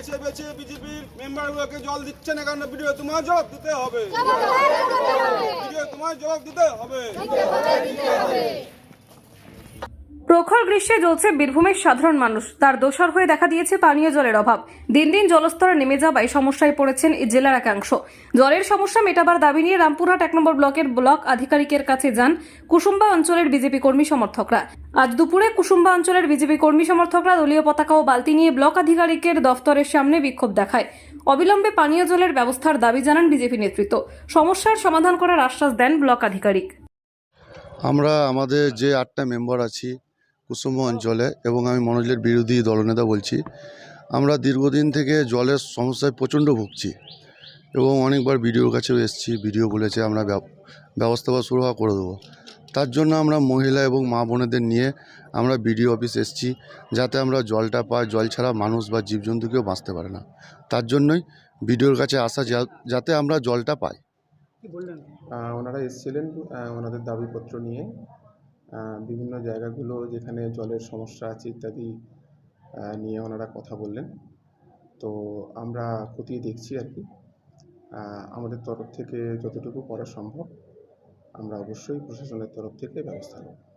বেছে বেছে বিজেপির মেম্বারগুলোকে জল দিচ্ছে না কারণ ভিডিও তোমার জবাব দিতে হবে। ভিডিও তোমার জবাব দিতে হবে। প্রখর গ্রীষ্মে জ্বলছে বীরভূমের সাধারণ মানুষ। তার দোষর হয়ে দেখা দিয়েছে পানীয় জলের অভাব। দিন দিন জলস্তর নেমে যাওয়ায় সমস্যায় পড়েছেন এই জেলার একাংশ। জলের সমস্যা মেটাবার দাবি নিয়ে রামপুরহাট এক নম্বর ব্লকের ব্লক আধিকারিকের কাছে যান কুসুম্বা অঞ্চলের বিজেপি কর্মী সমর্থকরা। আজ দুপুরে কুসুম্বা অঞ্চলের বিজেপি কর্মী সমর্থকরা দলীয় পতাকা ও বালতি নিয়ে ব্লক আধিকারিকের দফতরের সামনে বিক্ষোভ দেখায়। অবিলম্বে পানীয় জলের ব্যবস্থার দাবি জানান বিজেপি নেতৃত্ব। সমস্যার সমাধান করার আশ্বাস দেন ব্লক আধিকারিক। আমরা আমাদের যে আটটা মেম্বার আছি কুসুম অঞ্চলে এবং আমি মনোজের বিরোধী দলনেতা বলছি আমরা দীর্ঘদিন থেকে জলের সমস্যায় প্রচণ্ড ভুগছি এবং অনেকবার ভিডিওর কাছেও এসেছি ভিডিও বলেছে আমরা ব্যব- ব্যবস্থা বা সুরাহা করে দেবো। তার জন্য আমরা মহিলা এবং মা বোনেদের নিয়ে আমরা বিডিও অফিস এসেছি যাতে আমরা জলটা পাই জল ছাড়া মানুষ বা জীবজন্তুকেও বাঁচতে পারে না। তার জন্যই ভিডিওর কাছে আসা যা- যাতে আমরা জলটা পাই। ওনারা এসেছিলেন ওনাদের দাবিপত্র নিয়ে। বিভিন্ন জায়গাগুলো যেখানে জলের সমস্যা আছে ইত্যাদি নিয়ে ওনারা কথা বললেন। তো আমরা খতিয়ে দেখছি আর কি। আমাদের তরফ থেকে যতটুকু করা সম্ভব, আমরা অবশ্যই প্রশাসনের তরফ থেকে ব্যবস্থা নেব।